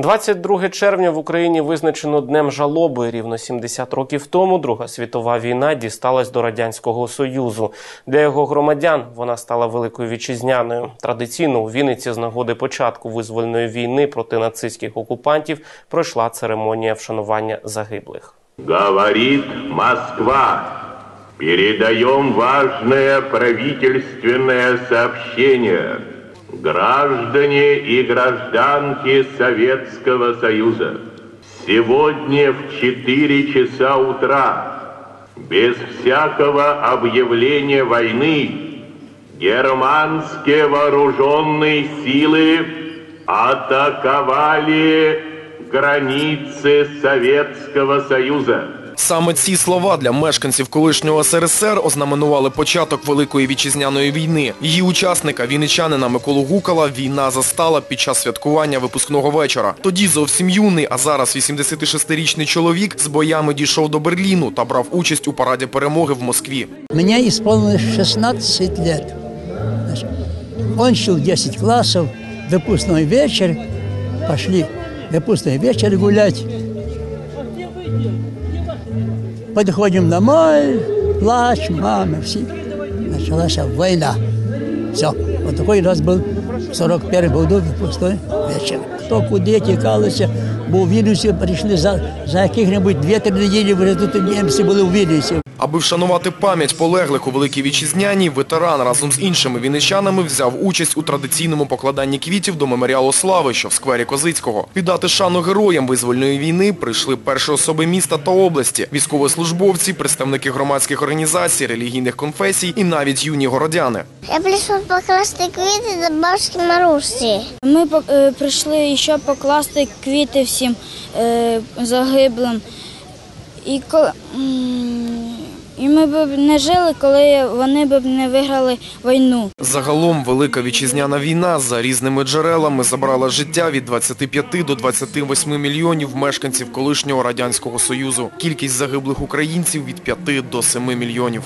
22 червня в Україні визначено днем жалоби. Рівно 70 років тому Друга світова війна дісталась до радянського союзу. Для його громадян вона стала великою вітчизняною. Традиційно у Вінниці з нагоди початку визвольної війни проти нацистських окупантів пройшла церемонія вшанування загиблих. Говорит Москва. Передаем важное правительственное сообщение. Граждане и гражданки Советского Союза, сегодня в 4 часа утра, без всякого объявления войны, германские вооруженные силы атаковали границы Советского Союза. Саме ці слова для мешканців колишнього СРСР ознаменували початок Великої вітчизняної війни. Її учасника, вінничанина Миколу Гукала, війна застала під час святкування випускного вечора. Тоді зовсім юний, а зараз 86-річний чоловік з боями дійшов до Берліну та брав участь у параді перемоги в Москві. Мне исполнилось 16 лет. Значит, Кончил 10 классов, выпускной вечер. Пошли в выпускной вечер гулять. Подходим домой, плач, мама, все. Началась война. Все. Вот такой раз был в 41 году пустой вечір. То куди тікалися, бо в Вільнюсі прийшли за, за яких-небудь 2-3 неділі, вже тут німці були в Вільнюсі. Аби вшанувати пам'ять полеглих у Великій Вітчизняній, ветеран разом з іншими вінничанами взяв участь у традиційному покладанні квітів до меморіалу слави, що в сквері Козицького. Віддати шану героям визвольної війни прийшли перші особи міста та області, військовослужбовці, представники громадських організацій, релігійних конфесій і навіть юні городяни. Я прийшов покласти квіти до бабушки Марусі. Ми е, прийшли ще покласти квіти всім е, загиблим. І, і ми б не жили, коли вони б не виграли війну. Загалом Велика Вітчизняна війна за різними джерелами забрала життя від 25 до 28 мільйонів мешканців колишнього Радянського Союзу. Кількість загиблих українців від 5 до 7 мільйонів.